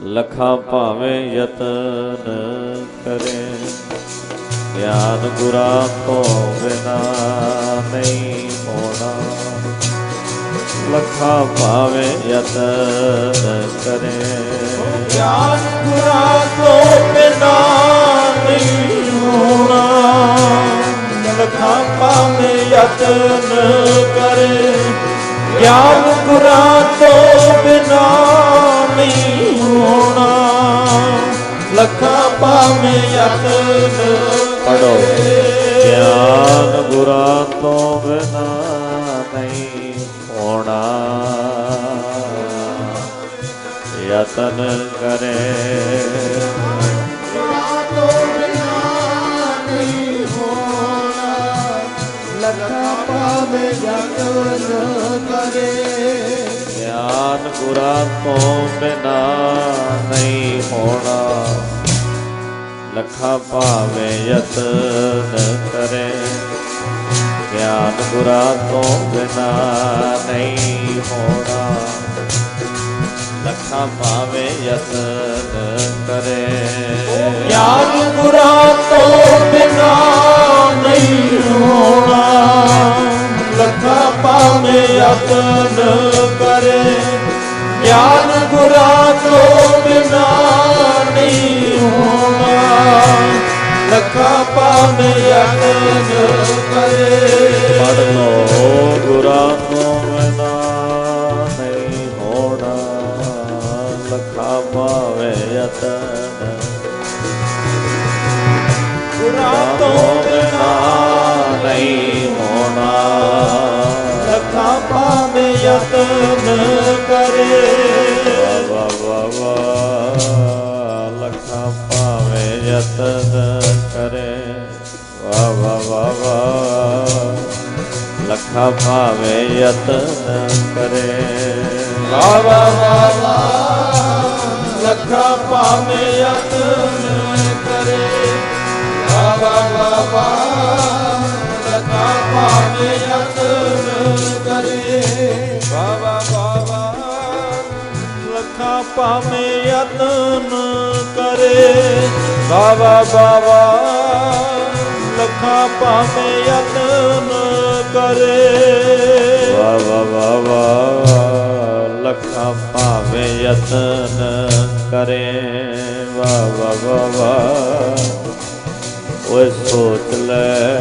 ਲਖਾਂ ਭਾਵੇਂ ਯਤਨ ਕਰੇ। ਗਿਆਨ ਗੁਰਾ ਤੋਂ ਬਿਨਾ ਨਹੀਂ ਹੋਣਾ ਲਖਾਂ ਭਾਵੇਂ ਯਤਨ ਕਰੇ। ਗਿਆਨ ਗੁਰਾ ਤੋਂ ਬਿਨਾ ਨਹੀਂ ਹੋਣਾ ਲਖਾਂ ਭਾਵੇਂ ਯਤਨ ਕਰੇ। ਗਿਆਨ ਗੁਰਾਂ ਤੋਂ ਬਿਨਾ ਨਹੀਂ ਹੋਣਾ ਲਖਾਂ ਭਾਵੇਂ ਯਤਨ ਪੜੋ ਗਿਆਨ ਗੁਰਾਂ ਤੋਂ ਬਿਨਾ ਨਹੀਂ ਹੋਣਾ ਯਤਨ ਕਰੇ ਲਖਾਂ ਭਾਵੇਂ ਯਤਨ ਕਰੇ ਗਿਆਨ ਗੁਰਾਂ ਤੋਂ ਬਿਨਾ ਨਹੀਂ ਹੋਣਾ। ਲਖਾਂ ਭਾਵੇਂ ਯਤਨ ਕਰੇ। ਗਿਆਨ ਗੁਰਾਂ ਤੋਂ ਬਿਨਾ ਨਹੀਂ ਹੋਣਾ। ਲਖਾਂ ਭਾਵੇਂ ਯਤਨ ਕਰੇ। ਗਿਆਨ ਗੁਰਾਂ ਤੋਂ ਬਿਨਾ ਨਹੀਂ ਹੋਣਾ। ਲੱਖਾਂ ਭਾਵੇਂ ਯਤਨ ਗਿਆਨ ਗੁਰਾਂ ਤੋਂ ਬਿਨਾ ਨਹੀਂ ਹੋਣਾ। ਲੱਖਾਂ ਭਾਵੇਂ ਯਤਨ ਕਰੇ। ਪੜ ਲੋ ਗੁਰਾਂ ਤੋਂ ਬਿਨਾ ਨਹੀਂ ਹੋਣਾ। ਲਖਾਂ ਭਾਵੇਂ ਯਤਨ। ਗੁਰਾਂ ਤੋਂ ਬਿਨਾ ਨਹੀਂ ਹੋਣਾ। ਲੱਖਾਂ ਯਤਨ ਕਰੇ। ਬਾਬਾ ਵਾ ਵਾ ਲਖਾਂ ਭਾਵੇਂ ਯਤਨ ਕਰੇ ਬਾਬਾ ਵਾ ਲਖਾਂ ਭਾਵੇਂ ਯਤਨ ਕਰੇ ਵਾ ਵਾ ਵਾ ਭਾਵੇਂ ਯਤਨ ਕਰੇ ਵਾ ਵਾ ਵਾ ਭਾਵੇਂ ਯਤਨ ਕਰੇ ਵਾ ਭਾਵੇਂ ਯਤਨ ਕਰੇ। ਵਾ ਵਾ ਵਾ ਵਾ ਲੱਖਾਂ ਭਾਵੇਂ ਯਤਨ ਕਰੇ। ਵਾ ਵਾ ਵਾ ਭਾਵੇਂ ਯਤਨ ਕਰੇ। ਵਾ ਵਾ ਵਾ ਵਾ ਓਏ ਸੋਚ ਲੈ।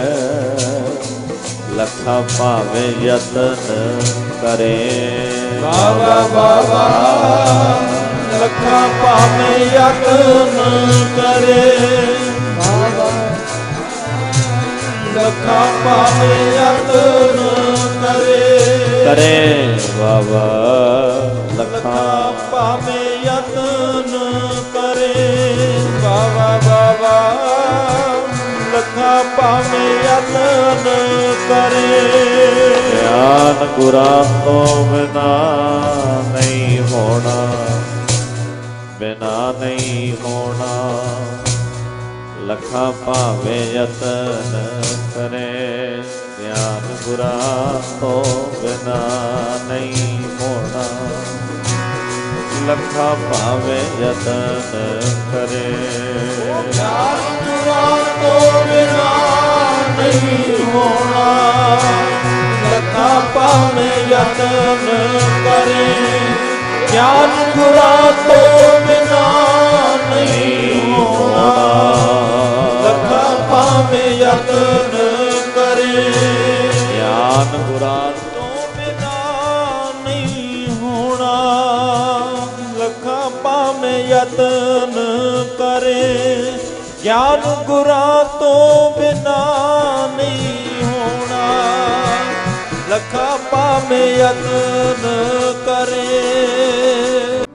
ਲਖਾਂ ਭਾਵੇਂ ਯਤਨ ਕਰੇ। ਬਾਬਾ ਵਾ ਲੱਖਾਂ ਭਾਵੇਂ ਯਤਨ ਕਰੇ। ਲੱਖਾਂ ਭਾਵੇਂ ਯਤਨ ਕਰੇ। ਕਰੇ। ਵਾ ਵਾ ਲਖਾਂ ਭਾਵੇਂ ਯਤਨ ਕਰੇ। ਵਾ ਵਾ ਵਾ ਵਾ ਲੱਖਾਂ ਭਾਵੇਂ ਯਤਨ ਕਰੇ। ਗਿਆਨ ਗੁਰਾਂ ਤੋਂ ਬਿਨਾ ਨਹੀਂ ਹੋਣਾ। ਬਿਨਾ ਨਹੀਂ ਹੋਣਾ। ਲਖਾਂ ਭਾਵੇਂ ਯਤਨ ਕਰੇ, ਗਿਆਨ ਗੁਰਾਂ ਤੋਂ ਬਿਨਾ ਨਹੀਂ ਹੋਣਾ। ਲਖਾਂ ਭਾਵੇਂ ਯਤਨ ਕਰੇ, ਗਿਆਨ ਗੁਰਾਂ ਤੋਂ ਬਿਨਾ ਨਹੀਂ ਹੋਣਾ। ਲੱਖਾਂ ਭਾਵੇਂ ਯਤਨ ਕਰੇ ਗਿਆਨ ਗੁਰਾਂ ਤੋਂ ਬਿਨਾ ਨਹੀਂ ਹੋਣਾ। ਲੱਖਾਂ ਭਾਵੇਂ ਯਤਨ ਕਰੇ। ਗਿਆਨ ਗੁਰਾਂ ਤੋਂ ਬਿਨਾ ਨਹੀਂ ਹੋਣਾ। ਲੱਖਾਂ ਭਾਵੇਂ ਯਤਨ ਕਰੇ। ਗਿਆਨ ਗੁਰਾਂ ਤੋਂ ਬਿਨਾ ਨਹੀਂ ਹੋਣਾ। ਲੱਖਾਂ ਭਾਵੇਂ ਯਤਨ ਕਰੇ।